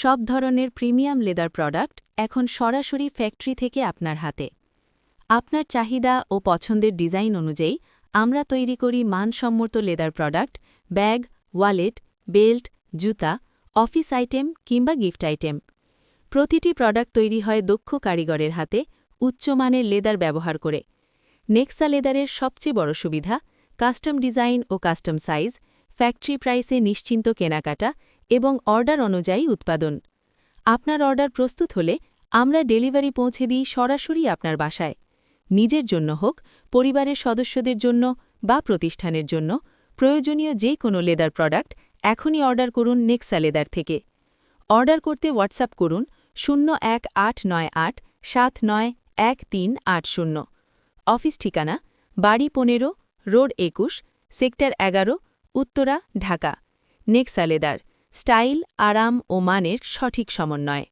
সব ধরনের premium leather product এখন সরাসরি ফ্যাক্টরি থেকে আপনার হাতে। আপনার চাহিদা ও পছন্দের ডিজাইন অনুযায়ী আমরা তৈরি করি মানসম্মত leather product, bag, wallet, belt, জুতা, অফিস আইটেম কিংবা গিফট আইটেম। প্রতিটি প্রোডাক্ট তৈরি হয় দক্ষ কারিগরের হাতে উচ্চমানের লেদার ব্যবহার করে। নেক্সা লেদারের সবচেয়ে বড় সুবিধা, কাস্টম ডিজাইন ও কাস্টম সাইজ, ফ্যাক্টরি প্রাইসে নিশ্চিন্ত কেনাকাটা এবং অর্ডার অনুযায়ী উৎপাদন। আপনার অর্ডার প্রস্তুত হলে আমরা ডেলিভারি পৌঁছে দিই সরাসরি আপনার বাসায়। নিজের জন্য হোক, পরিবারের সদস্যদের জন্য বা প্রতিষ্ঠানের জন্য, প্রয়োজনীয় যে কোনো লেদার প্রোডাক্ট এখনই অর্ডার করুন নেক্সা লেদার থেকে। অর্ডার করতে হোয়াটসঅ্যাপ করুন শূন্য এক আট নয় আট সাত নয় এক তিন আট শূন্য। অফিস ঠিকানা বাড়ি পনেরো, রোড একুশ, সেক্টর এগারো, Uttara, Dhaka. Nexa Leather. Style আরাম ও মানের সঠিক সমন্বয়।